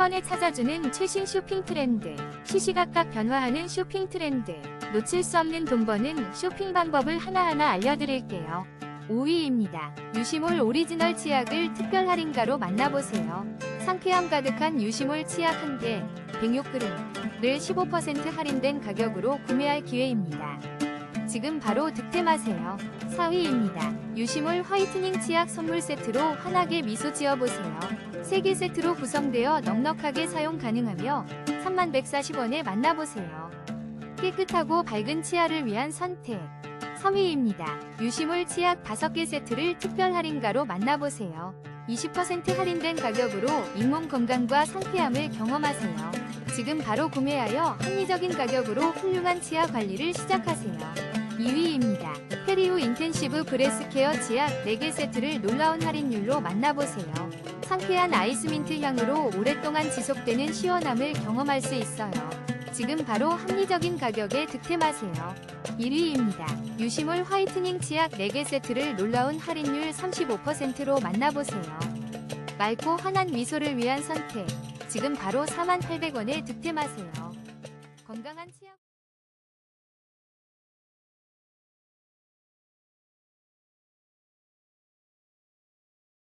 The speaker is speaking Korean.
번에 찾아주는 최신 쇼핑 트렌드, 시시각각 변화하는 쇼핑 트렌드, 놓칠 수 없는 돈 버는 쇼핑 방법을 하나하나 알려드릴게요. 5위입니다. 유시몰 오리지널 치약을 특별 할인가로 만나보세요. 상쾌함 가득한 유시몰 치약 1개, 106g를 15% 할인된 가격으로 구매할 기회입니다. 지금 바로 득템하세요. 4위입니다. 유시몰 화이트닝 치약 선물 세트로 환하게 미소 지어보세요. 3개 세트로 구성되어 넉넉하게 사용 가능하며 3140원에 만나보세요. 깨끗하고 밝은 치아를 위한 선택. 3위입니다. 유시몰 치약 5개 세트를 특별 할인가로 만나보세요. 20% 할인된 가격으로 잇몸 건강과 상쾌함을 경험하세요. 지금 바로 구매하여 합리적인 가격으로 훌륭한 치아 관리를 시작하세요. 2위입니다. 페리우 인텐시브 브레스 케어 치약 4개 세트를 놀라운 할인율로 만나보세요. 상쾌한 아이스민트 향으로 오랫동안 지속되는 시원함을 경험할 수 있어요. 지금 바로 합리적인 가격에 득템하세요. 1위입니다. 유시몰 화이트닝 치약 4개 세트를 놀라운 할인율 35%로 만나보세요. 맑고 환한 미소를 위한 선택. 지금 바로 48,800원에 득템하세요. 건강한 치약